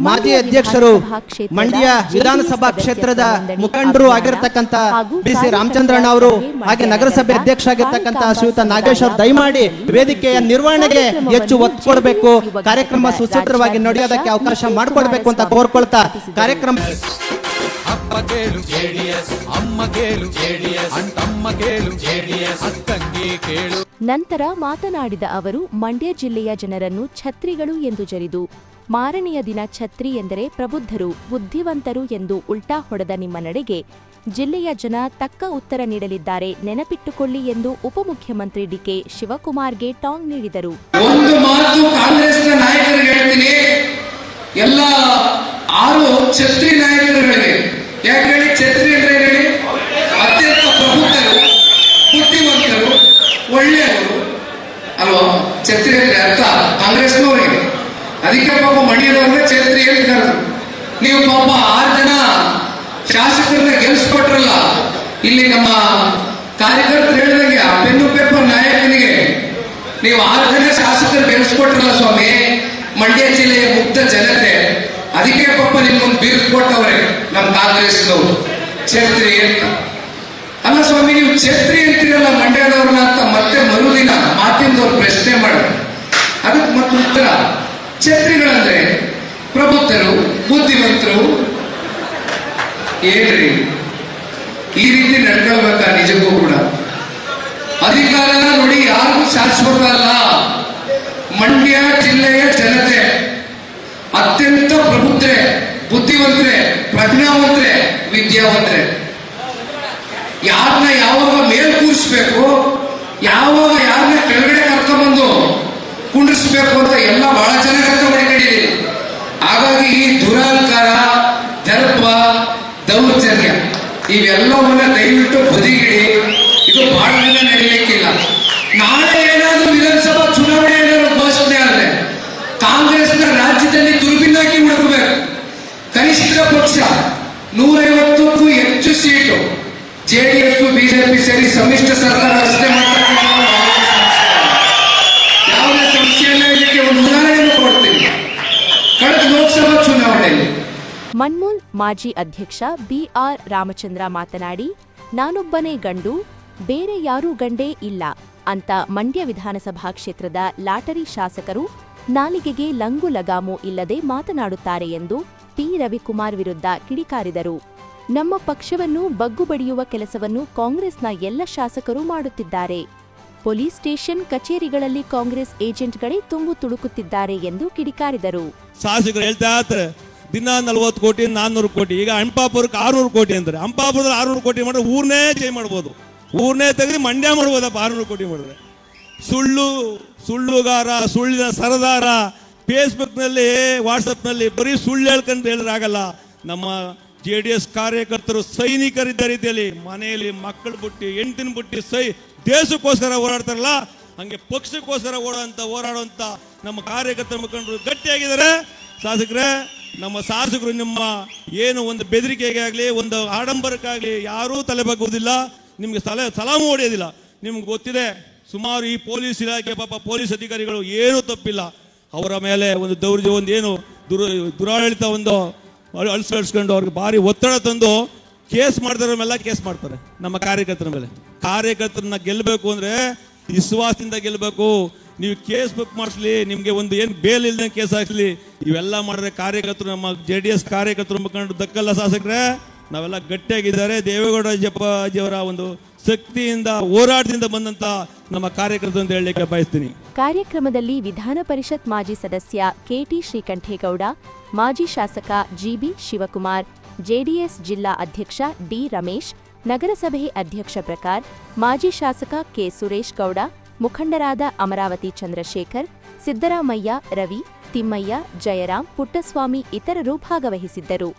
ಮಾಜಿ ಅಧ್ಯಕ್ಷರು ಮಂಡ್ಯ ವಿಧಾನಸಭಾ ಕ್ಷೇತ್ರದ ಮುಖಂಡರು ಆಗಿರ್ತಕ್ಕಂಥ ಬಿ ಸಿ ರಾಮಚಂದ್ರಣ್ಣ ಅವರು ಹಾಗೆ ನಗರಸಭೆ ಅಧ್ಯಕ್ಷ ಆಗಿರ್ತಕ್ಕಂಥ ಶ್ರೀಯುತ ನಾಗೇಶ್ ಅವರು ದಯಮಾಡಿ ವೇದಿಕೆಯ ನಿರ್ವಹಣೆಗೆ ಹೆಚ್ಚು ಒತ್ತು ಕೊಡಬೇಕು. ಕಾರ್ಯಕ್ರಮ ಸುಸೂತ್ರವಾಗಿ ನಡೆಯೋದಕ್ಕೆ ಅವಕಾಶ ಮಾಡಿಕೊಡ್ಬೇಕು ಅಂತ ಕೋರ್ಕೊಳ್ತಾ ಕಾರ್ಯಕ್ರಮ ಅಪ್ಪ ಕೇಳು ಜೆಡಿಎಸ್ ಅಮ್ಮ ಕೇಳು ಜೆಡಿಎಸ್ ಅಂತಮ್ಮ ಕೇಳು ಜೆಡಿಎಸ್ ಅಕ್ಕಂಗೆ ಕೇಳು. ನಂತರ ಮಾತನಾಡಿದ ಅವರು ಮಂಡ್ಯ ಜಿಲ್ಲೆಯ ಜನರನ್ನು ಛತ್ರಿಗಳು ಎಂದು ಜರಿದು ಮಾರನೆಯ ದಿನ ಛತ್ರಿ ಎಂದರೆ ಪ್ರಬುದ್ಧರು, ಬುದ್ಧಿವಂತರು ಎಂದು ಉಲ್ಟಾ ಹೊಡೆದ ನಿಮ್ಮ ನಡೆಗೆ ಜಿಲ್ಲೆಯ ಜನ ತಕ್ಕ ಉತ್ತರ ನೀಡಲಿದ್ದಾರೆ. ನೆನಪಿಟ್ಟುಕೊಳ್ಳಿ ಎಂದು ಉಪಮುಖ್ಯಮಂತ್ರಿ ಡಿಕೆ ಶಿವಕುಮಾರ್ಗೆ ಟಾಂಗ್ ನೀಡಿದರು. ಒಂದು ಮಾತು ಕಾಂಗ್ರೆಸ್ನ ನಾಯಕರಿಗೆ ಹೇಳ್ತೀನಿ. ಎಲ್ಲ ಆರು ಛತ್ರಿ ನಾಯಕರುಗಳಿಗೆ, ಯಾಕೆ ಛತ್ರಿ ಅಂದ್ರೆ ಏನ್ ಹೇಳಿ ಅತ್ಯಂತ ಪ್ರಬುದ್ಧರು ಬುದ್ಧಿವಂತರು ಒಳ್ಳೆಯವರು ಅಲ್ವಾ ಛತ್ರಿ ಅಂದ್ರೆ ಅರ್ಥ ಕಾಂಗ್ರೆಸ್ನವರಿಗೆ ಅದಕ್ಕೆ ಪಾಪ ಮಂಡ್ಯದವ್ರನ್ನ ಛತ್ರಿ ಹೇಳ್ತಾರೆ ನೀವು ಪಾಪ ಆರು ಜನ ಶಾಸಕರನ್ನ ಗೆಲ್ಸ್ಕೊಟ್ರಲ್ಲ, ಇಲ್ಲಿ ನಮ್ಮ ಕಾರ್ಯಕರ್ತರು ಹೇಳಿದಂಗೆ ಆ ಪೆನ್ನು ಪೇಪರ್ ನಾಯಕನಿಗೆ ನೀವು ಆರು ಜನ ಶಾಸಕರು ಗೆಲ್ಸ್ಕೊಟ್ರಲ್ಲ ಸ್ವಾಮಿ, ಮಂಡ್ಯ ಜಿಲ್ಲೆಯ ಮುಕ್ತ ಜನತೆ, ಅದಕ್ಕೆ ಪಾಪ ನಿಮ್ಗೊಂದು ಬಿರುದು ಕೊಟ್ಟವ್ರೆ ನಮ್ಮ ಕಾಂಗ್ರೆಸ್ನವರು. ಛತ್ರಿ ಅಂತ. ಅಲ್ಲ ಸ್ವಾಮಿ, ನೀವು ಛತ್ರಿ ಅಂತೀರಲ್ಲ ಮಂಡ್ಯದವ್ರನ್ನ ಅಂತ ಮತ್ತೆ ಮರುದಿನ ಮಾಧ್ಯಮದವ್ರು ಪ್ರಶ್ನೆ ಮಾಡಿದ್ರು ಅದಕ್ಕೆ ಮತ್ತೆ ಉತ್ತರ ಛತ್ರಿಗಳಂದ್ರೆ ಪ್ರಬುದ್ಧರು ಬುದ್ಧಿವಂತರು ಏನ್ರಿ ಈ ರೀತಿ ನಡ್ಕೊಳ್ಬೇಕ ನಿಜಕ್ಕೂ ಕೂಡ? ಅಧಿಕಾರ ನೋಡಿ ಯಾರಿಗೂ ಶಾಶ್ವತ ಅಲ್ಲ ಮಂಡ್ಯ ಜಿಲ್ಲೆಯ ಜನತೆ, ಅತ್ಯಂತ ಪ್ರಬುದ್ಧೆ, ಬುದ್ಧಿವಂತರೆ, ಪ್ರಜ್ಞಾವಂತರೆ, ವಿದ್ಯಾವಂತರೆ. ಯಾರನ್ನ ಯಾವಾಗ ಮೇಲ್ ಕೂರಿಸ್ಬೇಕು, ಯಾವಾಗ ಯಾರನ್ನ ಕೆಳಗಡೆ ಕರ್ಕೊಂಡ್ಬಂದು ಕುಂಡ್ರಿಸ್ಬೇಕು ಅಂತ ಎಲ್ಲ ಬಹಳ ಜನ ಅರ್ಥ ಇದು ಬಹಳ ನಡೀಲಿಕ್ಕಿಲ್ಲ ನಾಳೆ ಏನಾದ್ರೂ ವಿಧಾನಸಭಾ ಚುನಾವಣೆ ಏನಾದ್ರು ಘೋಷಣೆ ಆದರೆ ಕಾಂಗ್ರೆಸ್ನ ರಾಜ್ಯದಲ್ಲಿ ದುರ್ಬಿನ್ನಾಗಿ ಹುಡುಕಬೇಕು. ಕನಿಷ್ಠ ಪಕ್ಷ ನೂರೈವತ್ತಕ್ಕೂ ಹೆಚ್ಚು ಸೀಟು. ಜೆಡಿಎಸ್ ಬಿಜೆಪಿ ಸೇರಿ ಸಮ್ಮಿಶ್ರ ಸರ್ಕಾರ ರಚನೆ ಮಾಡ್ತಕ್ಕಂಥ ಯಾವುದೇ ಇಲ್ಲ. ಇದಕ್ಕೆ ಒಂದು ಉದಾಹರಣೆಯನ್ನು ಕೊಡ್ತೀನಿ. ಕಳೆದ ಲೋಕಸಭಾ ಚುನಾವಣೆಯಲ್ಲಿ ಮನ್ಮೂಲ್ ಮಾಜಿ ಅಧ್ಯಕ್ಷ ಬಿಆರ್ ರಾಮಚಂದ್ರ ಮಾತನಾಡಿ, ನಾನೊಬ್ಬನೇ ಗಂಡು ಬೇರೆ ಯಾರೂ ಗಂಡೇ ಇಲ್ಲ ಅಂತ ಮಂಡ್ಯ ವಿಧಾನಸಭಾ ಕ್ಷೇತ್ರದ ಲಾಟರಿ ಶಾಸಕರು ನಾಲಿಗೆಗೆ ಲಂಗು ಲಗಾಮು ಇಲ್ಲದೆ ಮಾತನಾಡುತ್ತಾರೆ ಎಂದು ಪಿ. ರವಿಕುಮಾರ್ ವಿರುದ್ಧ ಕಿಡಿಕಾರಿದರು. ನಮ್ಮ ಪಕ್ಷವನ್ನು ಬಗ್ಗುಬಡಿಯುವ ಕೆಲಸವನ್ನು ಕಾಂಗ್ರೆಸ್ನ ಎಲ್ಲ ಶಾಸಕರು ಮಾಡುತ್ತಿದ್ದಾರೆ. ಪೊಲೀಸ್ ಸ್ಟೇಷನ್ ಕಚೇರಿಗಳಲ್ಲಿ ಕಾಂಗ್ರೆಸ್ ಏಜೆಂಟ್ಗಳೇ ತುಂಬು ತುಳುಕುತ್ತಿದ್ದಾರೆ ಎಂದು ಕಿಡಿಕಾರಿದರು. ಶಾಸಕರು ಹೇಳ್ತಾ ದಿನ ನಲವತ್ತು ಕೋಟಿ, ನಾನ್ನೂರು ಕೋಟಿ, ಈಗ ಹಂಪಾಪುರಕ್ಕೆ ಆರ್ನೂರು ಕೋಟಿ ಅಂದ್ರೆ ಹಂಪಾಪುರದಲ್ಲಿ ಆರ್ನೂರು ಕೋಟಿ ಮಾಡಿದ್ರೆ ಊರ್ನೇ ಚೇಂಜ್ ಮಾಡ್ಬೋದು. ಊರ್ನೇ ತೆಗೆದು ಮಂಡ್ಯ ಮಾಡ್ಬೋದಪ್ಪ, ಆರ್ನೂರು ಕೋಟಿ ಮಾಡಿದ್ರೆ. ಸುಳ್ಳು, ಸುಳ್ಳುಗಾರ, ಸುಳ್ಳಿನ ಸರದಾರ ಫೇಸ್ಬುಕ್ನಲ್ಲಿ ವಾಟ್ಸಪ್ನಲ್ಲಿ ಬರೀ ಸುಳ್ಳು ಹೇಳ್ಕೊಂಡು ಹೇಳಿದ್ರೆ ಆಗಲ್ಲ. ನಮ್ಮ ಜೆ ಡಿ ಎಸ್ ಕಾರ್ಯಕರ್ತರು ಸೈನಿಕರಿದ್ದ ರೀತಿಯಲ್ಲಿ ಮನೆಯಲ್ಲಿ ಮಕ್ಕಳು ಬುಟ್ಟಿ, ಹೆಂಡತಿನ ಬುಟ್ಟಿ ಸೈ, ದೇಶಕ್ಕೋಸ್ಕರ ಓಡಾಡ್ತಾರಲ್ಲ ಹಂಗೆ ಪಕ್ಷಕ್ಕೋಸ್ಕರ ಓಡೋಂಥ ಹೋರಾಡುವಂಥ ನಮ್ಮ ಕಾರ್ಯಕರ್ತರ ಮುಖಂಡರು ಗಟ್ಟಿಯಾಗಿದ್ದಾರೆ. ಶಾಸಕರೇ, ನಮ್ಮ ಶಾಸಕರು ನಿಮ್ಮ ಏನು ಒಂದು ಬೆದರಿಕೆಗೆ ಆಗಲಿ, ಒಂದು ಆಡಂಬರಕ್ಕಾಗಲಿ ಯಾರೂ ತಲೆ ಬಗ್ಗುವುದಿಲ್ಲ. ನಿಮಗೆ ಸಲ, ಸಲಾಮು ಹೊಡೆಯೋದಿಲ್ಲ. ನಿಮ್ಗೆ ಗೊತ್ತಿದೆ, ಸುಮಾರು ಈ ಪೊಲೀಸ್ ಇಲಾಖೆ ಪಾಪ ಪೊಲೀಸ್ ಅಧಿಕಾರಿಗಳು ಏನೂ ತಪ್ಪಿಲ್ಲ. ಅವರ ಮೇಲೆ ಒಂದು ದೌರ್ಜ ಒಂದು ಏನು ದುರ, ದುರಾಡಳಿತ ಒಂದು ಅಳಿಸ್ಕೊಂಡು ಅವ್ರಿಗೆ ಭಾರಿ ಒತ್ತಡ ತಂದು ಕೇಸ್ ಮಾಡ್ತಾರ ಮೇಲೆ ಕೇಸ್ ಮಾಡ್ತಾರೆ, ನಮ್ಮ ಕಾರ್ಯಕರ್ತರ ಮೇಲೆ. ಕಾರ್ಯಕರ್ತರನ್ನ ಗೆಲ್ಲಬೇಕು ಅಂದರೆ ವಿಶ್ವಾಸದಿಂದ ಗೆಲ್ಲಬೇಕು ನೀವು ಕೇಸ್ ಬುಕ್ ಮಾಡಿಸ್ಲಿ, ನಿಮಗೆ ಒಂದು ಏನು ಬೇಲ್ ಇಲ್ದಂಗೆ ಕೇಸ್ ಹಾಕ್ಸ್ಲಿ, ಇವೆಲ್ಲ ಮಾಡಿದ್ರೆ ಕಾರ್ಯಕರ್ತರು ನಮ್ಮ ಜೆ ಡಿ ಎಸ್ ಕಾರ್ಯಕರ್ತರು ಮುಖಂಡರು ದಕ್ಕಲ್ಲ ಶಾಸಕರೇ. ನಾವೆಲ್ಲ ಗಟ್ಟಿಯಾಗಿದ್ದಾರೆ. ದೇವೇಗೌಡ ಜಪ್ಪಾಜಿಯವರ ಒಂದು ಶಕ್ತಿಯಿಂದ ಹೋರಾಟದಿಂದ ಬಂದಂತ ನಮ್ಮ ಕಾರ್ಯಕರ್ತರು ಅಂತ ಹೇಳಲಿಕ್ಕೆ ಬಯಸ್ತೀನಿ. ಕಾರ್ಯಕ್ರಮದಲ್ಲಿ ವಿಧಾನ ಪರಿಷತ್ ಮಾಜಿ ಸದಸ್ಯ ಕೆಟಿ ಶ್ರೀಕಂಠೇಗೌಡ, ಮಾಜಿ ಶಾಸಕ ಜಿಬಿ ಶಿವಕುಮಾರ್, ಜೆಡಿಎಸ್ ಜಿಲ್ಲಾ ಅಧ್ಯಕ್ಷ ಡಿ. ರಮೇಶ್, ನಗರಸಭೆ ಅಧ್ಯಕ್ಷ ಪ್ರಕಾರ್, ಮಾಜಿ ಶಾಸಕ ಕೆ. ಸುರೇಶ್ ಗೌಡ, ಮುಖಂಡರಾದ ಅಮರಾವತಿ ಚಂದ್ರಶೇಖರ್, ಸಿದ್ದರಾಮಯ್ಯ, ರವಿ, ತಿಮ್ಮಯ್ಯ, ಜಯರಾಮ್, ಪುಟ್ಟಸ್ವಾಮಿ ಇತರರು ಭಾಗವಹಿಸಿದ್ದರು.